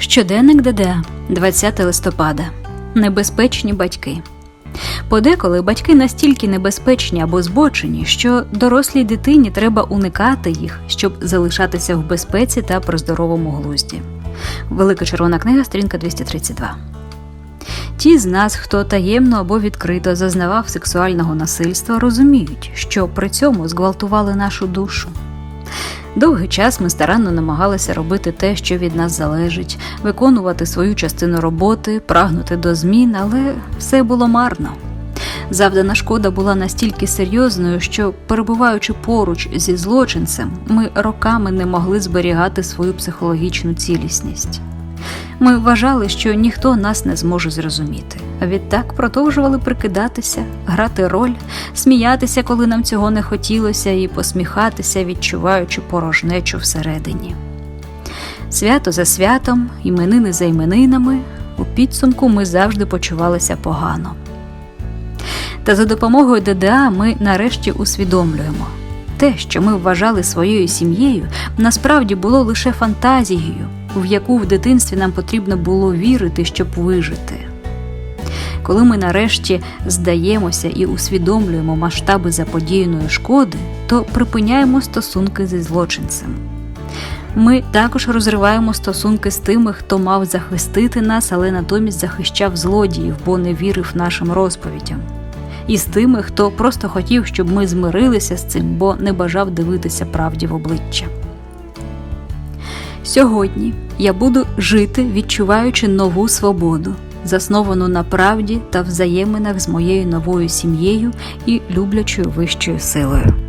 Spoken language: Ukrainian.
Щоденник ДДА, 20 листопада. Небезпечні батьки. Подеколи батьки настільки небезпечні або збочені, що дорослій дитині треба уникати їх, щоб залишатися в безпеці та при здоровому глузді. Велика червона книга, сторінка 232. Ті з нас, хто таємно або відкрито зазнавав сексуального насильства, розуміють, що при цьому зґвалтували нашу душу. Довгий час ми старанно намагалися робити те, що від нас залежить, виконувати свою частину роботи, прагнути до змін, але все було марно. Завдана шкода була настільки серйозною, що, перебуваючи поруч зі злочинцем, ми роками не могли зберігати свою психологічну цілісність. Ми вважали, що ніхто нас не зможе зрозуміти, відтак продовжували прикидатися, грати роль, сміятися, коли нам цього не хотілося, і посміхатися, відчуваючи порожнечу всередині. Свято за святом, іменини за іменинами, у підсумку ми завжди почувалися погано. Та за допомогою ДДА ми нарешті усвідомлюємо. Те, що ми вважали своєю сім'єю, насправді було лише фантазією, в яку в дитинстві нам потрібно було вірити, щоб вижити. Коли ми нарешті здаємося і усвідомлюємо масштаби заподіяної шкоди, то припиняємо стосунки зі злочинцем. Ми також розриваємо стосунки з тими, хто мав захистити нас, але натомість захищав злодіїв, бо не вірив нашим розповідям. І з тими, хто просто хотів, щоб ми змирилися з цим, бо не бажав дивитися правді в обличчя. Сьогодні я буду жити, відчуваючи нову свободу, засновану на правді та взаєминах з моєю новою сім'єю і люблячою вищою силою.